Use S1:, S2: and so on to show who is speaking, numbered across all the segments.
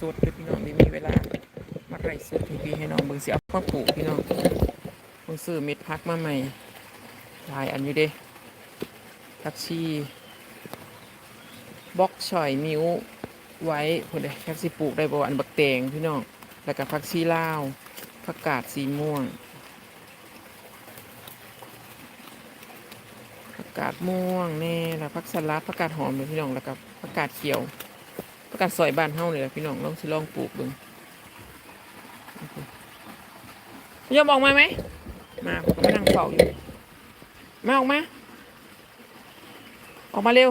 S1: สดเลยพี่น้องไม่มีเวลามาไร่สดให้พี่ให้น้องเบิ่งสิเอามาปลูกพี่น้องเพิ่งซื้อเม็ดพักมาใหม่หลายอันอยู่เด้ผักชีบล็อกฉอยมิ้วไว้คนเด้แค่สิปลูกได้บ่อันบักแตงพี่น้องแล้วก็ผักชีลาวผักกาดสีม่วงผักกาดม่วงแน่แล้วผักสลัดผักกาดหอมเลยพี่น้องแล้วก็ผักกาดเขียว กาศซอยบ้านเฮาเลยแหละพี่น้องลองสิลองปลูกเบิ่งยอมออกมาไหมมาผมก็นั่งเฝ้าอยู่มาออกมา ออกมาเร็ว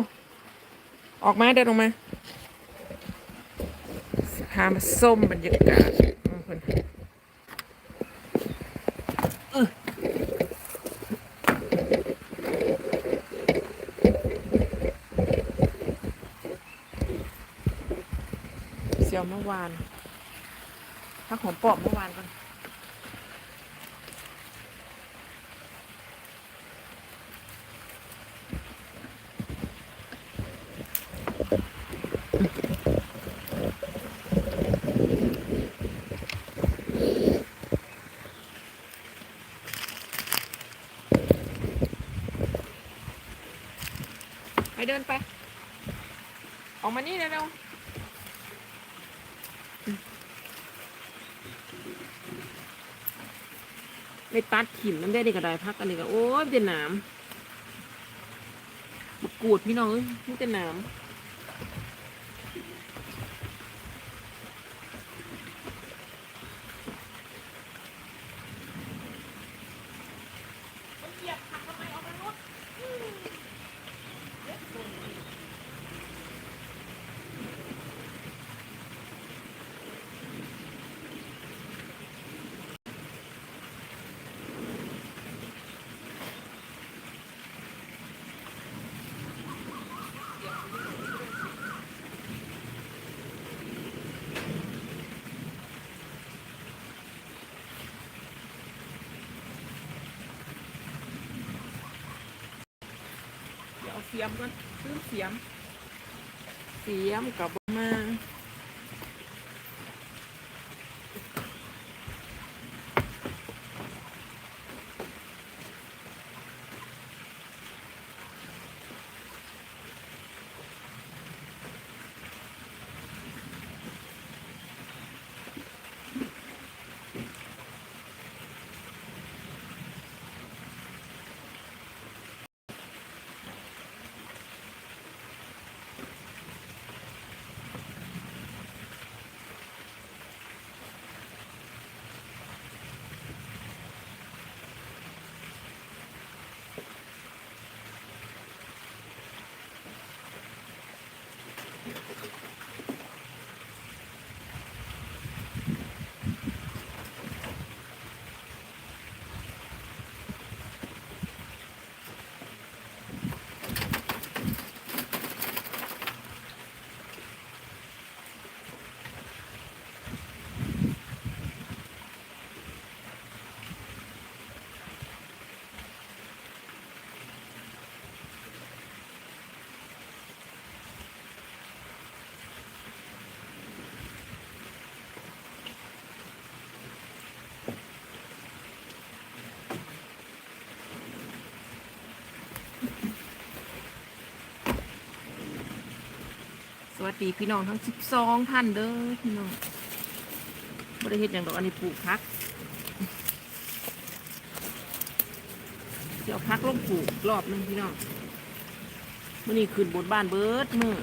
S1: ออกมาเดินออกมาพามาส้มบรรยากาศอืมเพิ่นอื้อเสี ยวเมื่อวานพักหอมปอบเมื่อวานก่อนไปเดินไป ออกมานี่เร็ว ไม่ตัดขิมน้ำได้ดีก็ได้พักอันนี้ก็โอ้ยเป็นหนามมะกรูดพี่น้องเอ้ยนี่เป็นหนาม เสียมก่อนซื้อเสียม เสียมกับมา ส วัสดีพี่น้องทั้ง12ท่านเด้อพี่น้องบริเฮ็ดอย่างดอกอันนี้ปลูกพักเดี๋ยวพักลงปลูกรอบนึงพี่น้องมื่อนี้ขึ้นบนบ้านเบิร์ดมือ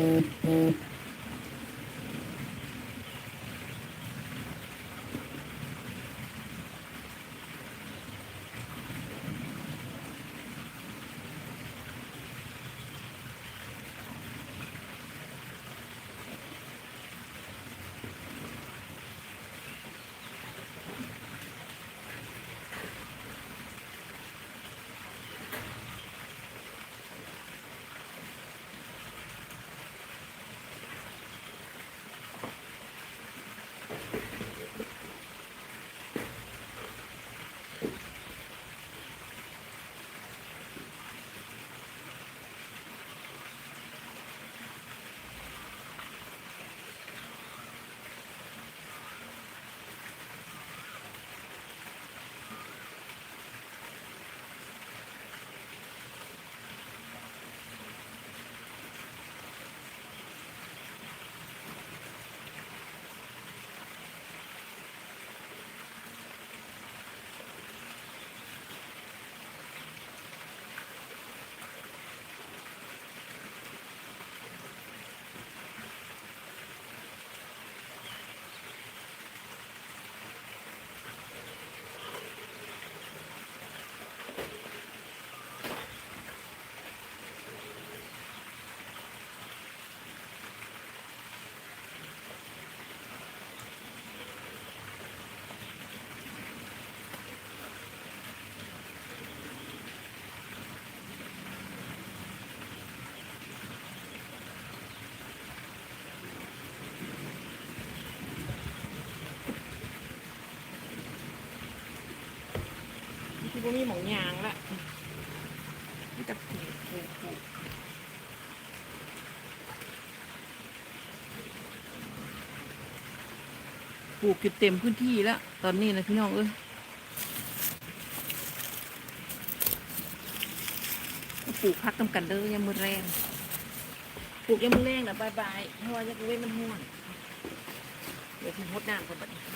S1: Mm-hmm. บ่มีหมองยางละนี่แต่ปลูกปลูกปลูกปลูกอยู่เต็มพื้นที่แล้ว ตอนนี้นะพี่น้องเอ้ยปลูกพักกำกันเด้อยามมือแรงปลูกยามมือแรงนะบายบายเพราะว่าจะเว้นมันห้วนเดี๋ยวพี่ฮดน้ำก่อนบัดนี้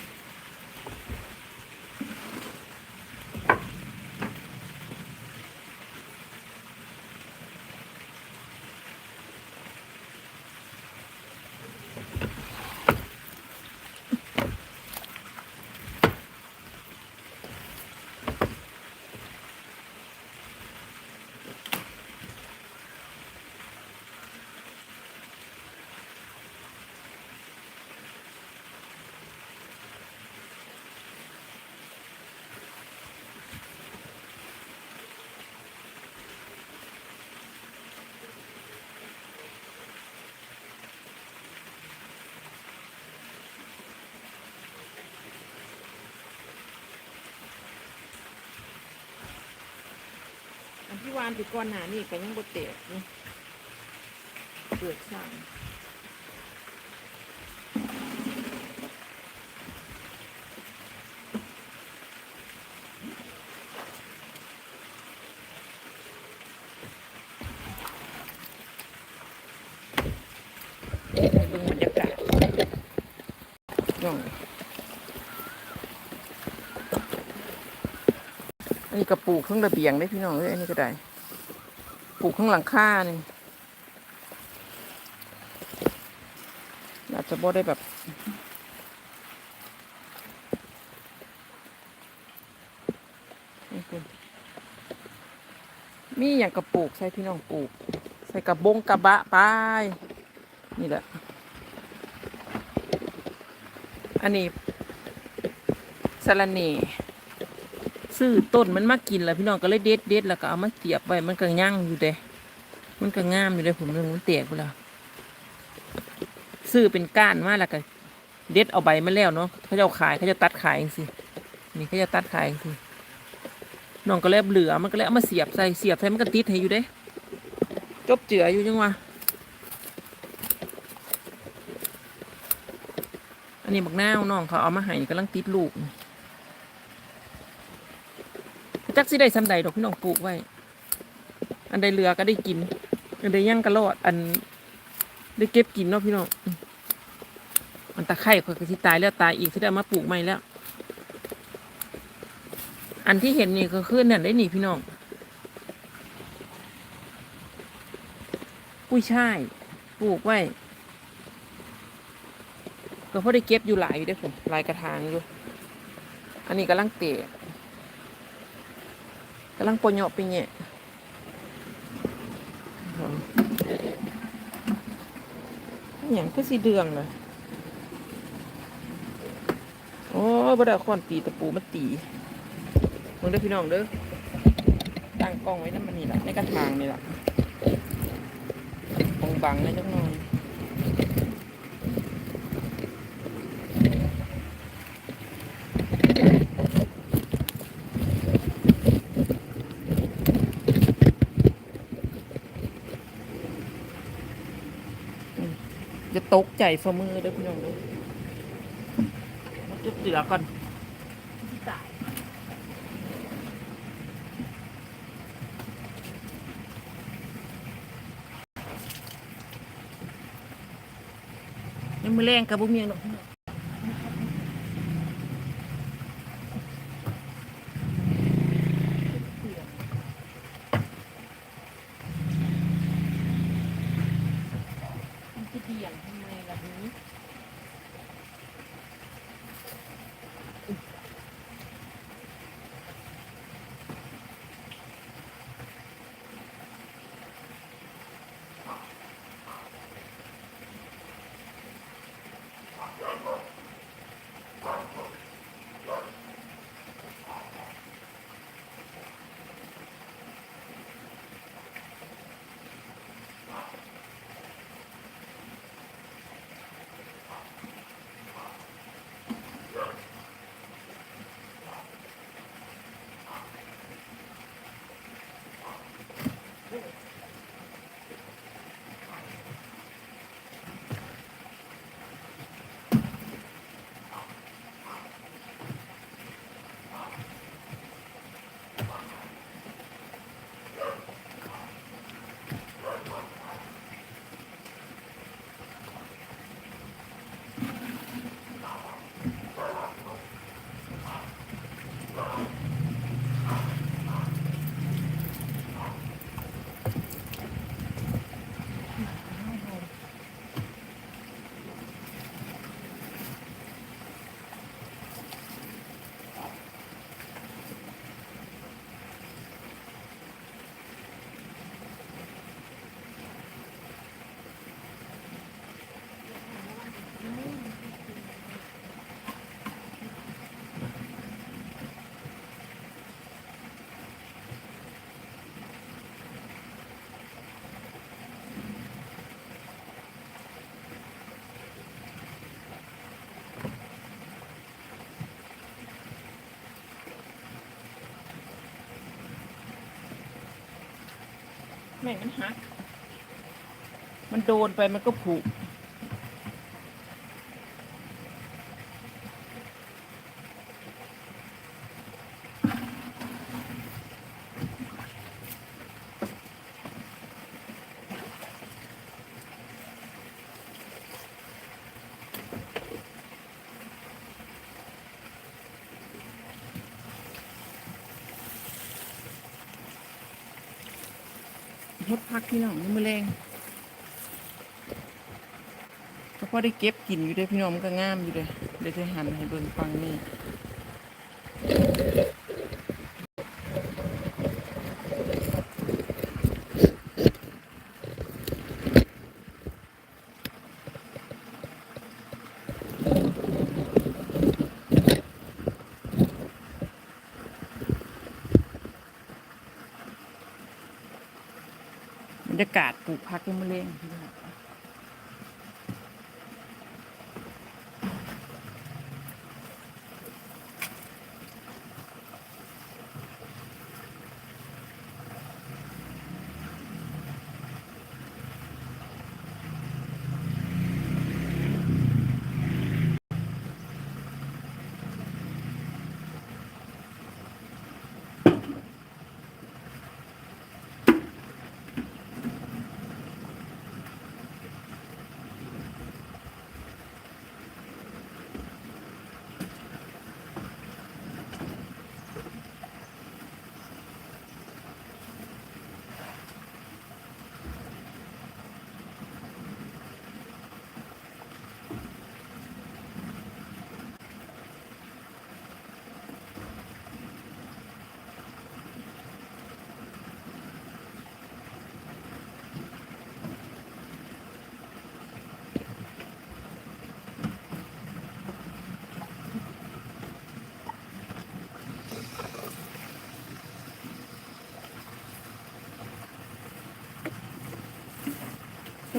S1: ที่วานไปก่อนหน้านี่ก็ยังบ่เตะนี่เปิดสร้างให้เบิ่งบรรยากาศน้องอั นนี้ก็ปลูกเครื่องระเบียงได้พี่น้องเอ้ยอันนี้ก็ได้ ปลูกข้างหลังคานี่อาจจะบ่ได้แบบนี่คุณมีอย่างกระปลูกใส่พี่น้องปลูก ใส่กระบงกระบะไปนี่แหละ อันนี้สะระเน่ ซื้อต้นมันมากินแล้วพี่น้องก็เลยเด็ดเด็ดแล้วก็เอามาเสียบไว้มันก็ยั่งอยู่เด้มันก็งามอยู่เด้ผมเรื่องมันแตกไปแล้วซื้อเป็นก้านมาแล้วก็เด็ดเอาใบมาแล้วเนาะเขาจะขายเขาจะตัดขายสินี่เขาจะตัดขายสิน้องก็เลยเหลือมันก็เลยเอามาเสียบใส่เสียบใส่มันก็ติดให้อยู่เด้ จบเจืออยู่ยังวะอันนี้บักนาวน้องเขาเอามาให้กำลังติดลูก จักสิได้สำใดดอกพี่น้องปลูกไว้ อันใดเหลือก็ได้กิน อันใดย่างก็รอด อันได้เก็บกินเนาะพี่น้องมันตะไคร่ข่อยก็สิตายแล้วตายอีกสิได้เอามาปลูกใหม่แล้ว อันที่เห็นนี่ก็คือนั่นได้หนีพี่น้องกุ้ยช่ายปลูกไว้ ก็พอได้เก็บอยู่หลายอยู่ด้อผมหลายกระถางอยู่ อันนี้กำลังเตะ กำลังปนเหาะไปแหนะอย่างก็สีเดืองเลยโอ้บ่ได้เอาค้อนตีตะปูมาตีมึงเด้พี่น้องเด้อตั้งกล้องไว้นั่นมันนี่แหละในกระถางนี่แหละบังบังๆเลยจักหน่อย ตกใจฝ่ามือเด้อพี่น้องเด้อมันจะเสือก่อนยังมือแรงกับบุ้มเมียงดอก แม่งมันหัก มันโดนไปมันก็ผุ พี่น้องนี่มือแรงก็พอได้เก็บกินอยู่ด้อพี่น้องมันก็งามอยู่เด้อเดี๋ยวจะหันให้เบิ่งฟังนี่ กาศปลูกพักยังไม่เลี้ยง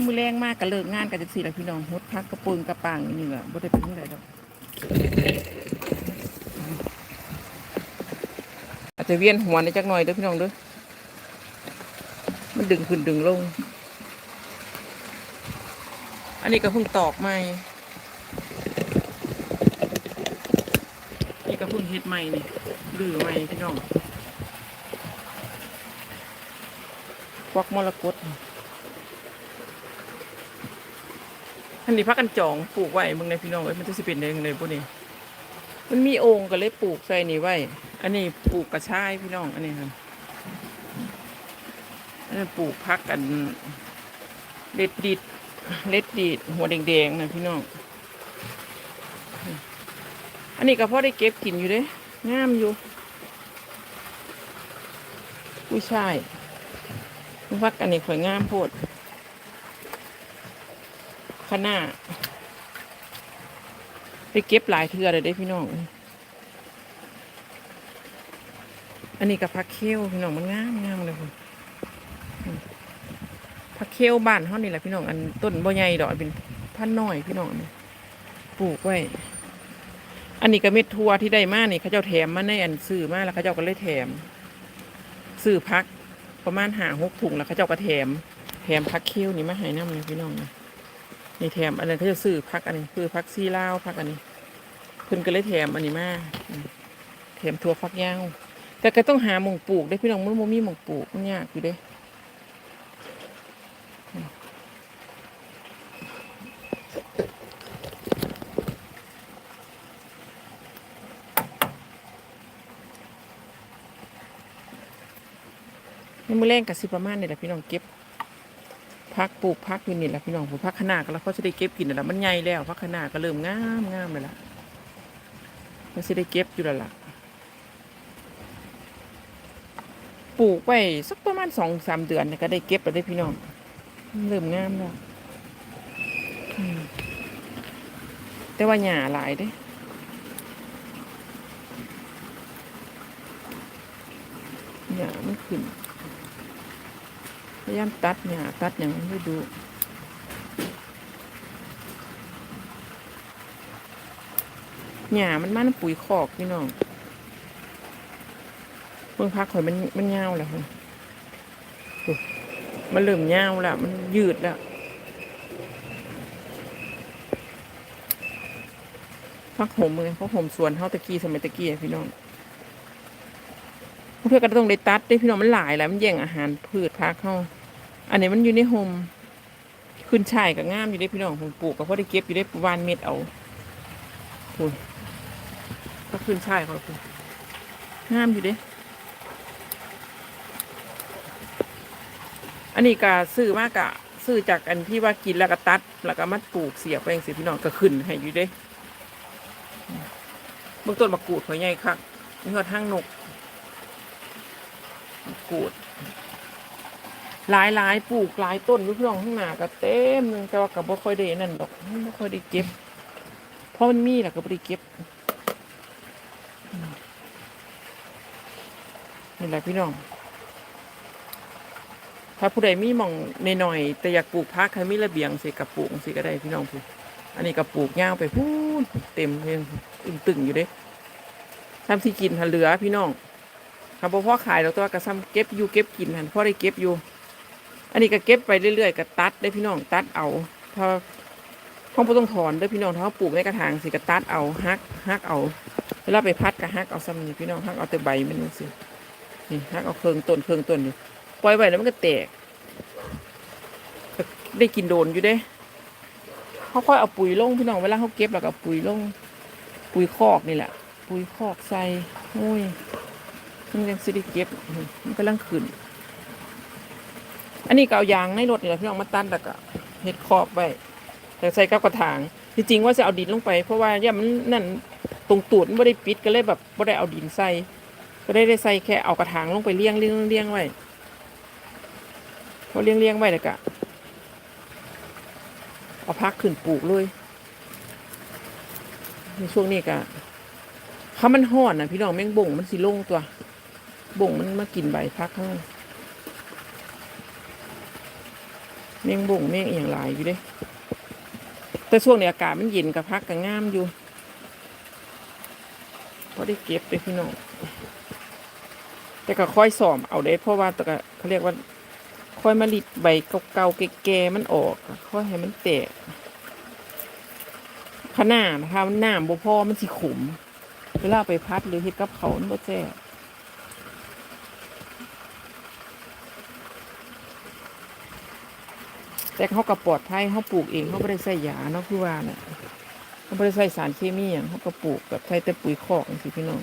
S1: มือแรงมากก็เลิกงานกันจังซี่ละพี่น้องฮดพักกระปุงกระปังนี่ล่ะบ่ได้เป็นจังไดดอกอาจจะเวียนหัวในจักหน่อยเด้อพี่น้องเด้อมันดึงขึ้นดึงลง อันนี้ก็เพิ่งตอกใหม่นี่ก็เพิ่งเฮ็ดใหม่นี่ดื้อใหม่พี่น้องควักมรกต อันนี้พักกันจองปลูกไว้มึงในพี่น้องเอ้ยมันจะสิเป็นได้ยังไงพวกนี้มันมีโอ่งก็เลยปลูกใส่นี่ไว้ อันนี้ปลูกกระชายพี่น้อง อันนี้ครับอันนี้ปลูกพักกันเล็ดดิดเล็ดดีดหัวแดงๆนะพี่น้อง อันนี้ก็พอได้เก็บกินอยู่เด้งามอยู่กุ้ยช่ายพักอันนี้ข่อยงามโพด ขนาได้เก็บหลายเทือเลยได้พี่น้อง อันนี้กับผักเคี้ยวพี่น้องมันงามงามเลยคุณผักเคี้ยวบ้านเฮานี่แหละพี่น้องอันต้นบ่ใหญ่ดอกเป็นพันน้อยพี่น้องปลูกไว้ อันนี้ก็เม็ดทัวที่ได้มานี่เขาเจ้าแถมมาในอันซื้อมาแล้วเขาเจ้าก็เลยแถมซื้อพักประมาณหาหกถุงแล้วเขาเจ้าก็แถมแถมพักเคี้ยวนี่มาให้น้ำเลยพี่น้องนี่ นี่แถมอันนั้นเขาจะซื้อพักอันนี้คือพักซีลาวพักอันนี้เพิ่นก็เลยแถมอันนี้มาแถมทัวฟักยาวแต่ก็ต้องหาหมงปลูกได้พี่น้องมันบ่มีหมงปลูกมันยากอยู่เด้ในมือแรงกับสิประมาณนี่แหละพี่น้องเก็บ พักปลูกพักอยู่นี่แหละพี่น้องปลูกพักขนาดก็แล้วเขาจะได้เก็บกินแหละมันใหญ่แล้วพักขนาดก็เริ่มงามงามเลยล่ะเขาจะได้เก็บอยู่แล้วล่ะปลูกไว้สักประมาณสองสามเดือนก็ได้เก็บแล้วได้พี่น้องเริ่มงามแล้วแต่ว่าหญ้าหลายเด้หญ้ามันขึ้น พยายามตัดเนี่ยตัดอย่างให้ดูหญ้ามันมันปุ๋ยคอกพี่น้องเบิ่งพักข่อยมันมันยาวแล้วค่ะมันเริ่มยาวแล้วมันยืดแล้วพักห่มเลยพักห่มสวนเฮาตะกี้สมัยตะกี้พี่น้อง เพื่อก็ต้องได้ตัดได้พี่น้องมันหลายแล้วมันแย่งอาหารพืชพักเข้าอันนี้มันอยู่ในโฮมขึ้นช่ายกับงามอยู่ได้พี่น้องผมปลูกก็พอได้เก็บอยู่ได้วานเม็ดเอาคุณก็ขึ้นช่ายเขาคุณงามอยู่เด้อันนี้ก็ซื้อมากกะซื้อจากอันที่ว่ากินแล้วก็ตัด แล้วก็มัดปลูกเสียบไปเองสิพี่น้องก็ขึ้นให้อยู่เด้เบื้องต้นมะกรูดหัวใหญ่คักนี่ก็ทั้งนก กูดหลายหลายปลูกหลายต้นอยู่พี่น้องข้างหน้าก็เต็มเลยแต่ว่าก็บ่ค่อยได้นั่นดอกไม่ค่อยได้เก็บเพราะมันมีแหละก็บ่ได้เก็บนี่แหละพี่น้อง ถ้าผู้ใดมีมองในหน่อยแต่อยากปลูกพักให้มีระเบียงสิกับปลูกสิก็ได้พี่น้องพี่อันนี้ก็ปลูกยาวไปพูนเต็มเลยอึงตึงอยู่เด้ทำที่กินหาเหลือพี่น้อง ครับพ่อขายแล้วตัวกระซ้ำเก็บอยู่เก็บกินหันพ่อได้เก็บอยู่ อันนี้ก็เก็บไปเรื่อยๆก็ตัดได้พี่น้องตัดเอาถ้าห้องบ่ต้องถอนเด้อพี่น้องถ้าเขาปลูกในกระถางสิก็ตัดเอาฮักฮักเอาเวลาไปพัดก็ฮักเอาซ้ำนี่พี่น้องฮักเอาแต่ใบมันนี่สินี่ฮักเอาเครื่องต้นเครื่องต้นนี่ปล่อยไว้แล้วมันก็แตกได้กินโดนอยู่เด้เขาค่อยเอาปุ๋ยลงพี่น้องเวลาเขาเก็บแล้วก็ปุ๋ยลง ปุ๋ยคอกนี่แหละ ปุ๋ยคอกใส่โอ้ย มันยังสิได้เก็บมันกำลังขึ้น อันนี้ก็เอายางในรถนี่แหละพี่น้องมาตัดแล้วก็เฮ็ดขอบไว้แต่ใส่กับกระถางจริงๆว่าจะเอาดินลงไป เพราะว่าย่ามันนั่นตรงตูดไม่ได้ปิดก็เลยแบบไม่ได้เอาดินใส่ก็ได้ได้ใส่แค่เอากระถางลงไปเลี้ยงเลี้ยงเลี้ยงไว้พอเลี้ยงเลี้ยงไว้แล้วก็เอาพักขึ้นปลูกเลยในช่วงนี้ก็ถ้ามันห่อนนะพี่น้องแมงบ่งมันสิลงตัว บ่งมันมากินใบพักข้างเมงบ่งเมงอหย่างหลายอยู่เด้ แต่ช่วงนี้อากาศมันเย็นกับพักกับงามอยู่พอได้เก็บเลยพี่น้อง แต่ก็ค่อยสอมเอาได้ เพราะว่าแต่ก็เขาเรียกว่า ค่อยมาลิดใบเก่าๆแก่ๆมันออก ค่อยให้มันแตกขนาดนะคะนน้ำบ่พอมันสิขม เวลาไปพัดหรือเฮ็ดกับเขามันบ่แซ่บ แต่เขาก็ปลอดภัยเขาปลูกเองเขาไม่ได้ใส่ยาเนาะคือว่าน่ะเขาไม่ได้ใส่สารเคมีอย่างเขาก็ปลูกแบบใช้แต่ปุ๋ยคอกสิพี่น้อง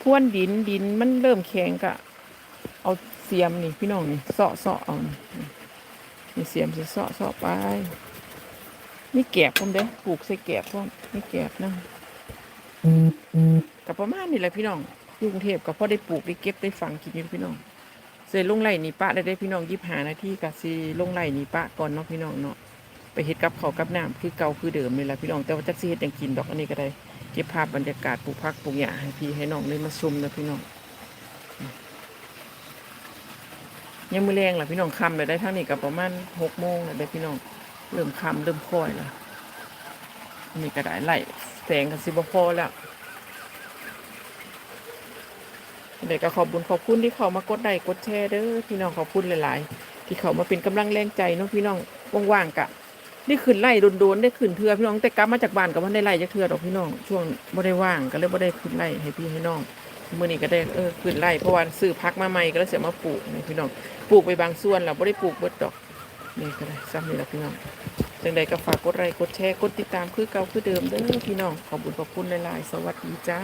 S1: พ่วนดินดินมันเริ่มแข็งกะ เอาเสียมนี่พี่น้องนี่เสาะเสาะเอานี่เสียมสิเสาะเสาะไปมีแกบพร้อมเด้ปลูกใส่แกบพร้อมมีแกบนะกับประมาณนี้แหละพี่น้องยู่กรุงเทพก็พอได้ปลูกได้เก็บได้ฝังกินอยู่พี่น้อง เสร็จลงไร่นี่ปะได้ได้พี่น้องยิบหานาทีกับซีลงไร่นี่ปะก่อนเนาะพี่น้องเนาะไปเฮ็ดกับเขากับน้ำคือเก่าคือเดิมนี่แหละพี่น้องแต่ว่าจักซีเฮ็ดยังกินดอกอันนี้ก็ได้เก็บภาพบรรยากาศปลูกพักปลูกหญ้าให้พี่ให้น้องได้มาชมนะพี่น้องยังมือแรงล่ะพี่น้องคำเลยได้เท่านี้กับประมาณหกโมงเลยได้พี่น้องเริ่มคำเริ่มค่อยล้วอันนี้ก็ได้ไหลแสงกับสิบพอแล้ว เด็กก็ขอบคุญขอบคุณที่เขามากดไลค์กดแชร์เด้อพี่น้องขอบคุณหลาย ๆ ที่เขามาเป็นกำลังแรงใจเนาะพี่น้องว่างๆกะได้ขึ้นไล่โดนๆได้ขึ้นเทือพี่น้องแต่กลับมาจากบ้านก็ไม่ได้ไล่จากเทือดอกพี่น้องช่วงไม่ได้ว่างก็เลยไม่ได้ขึ้นไล่ให้พี่ให้น้องมื่อนี้ก็ได้เออขึ้นไล่เพราะว่าซื้อพักมาใหม่ก็เลยเสียมาปลูกนี่พี่น้องปลูกไปบางส่วนแล้วไม่ได้ปลูกเบิดดอกนี่ก็ได้ซ้ำนี่แหละพี่น้องจังใดก็ฝากกดไลค์กดแชร์กดติดตามคือเก่าคือเดิมเด้อพี่น้องขอบคุญขอบคุณหลายๆสวัสดีจ้า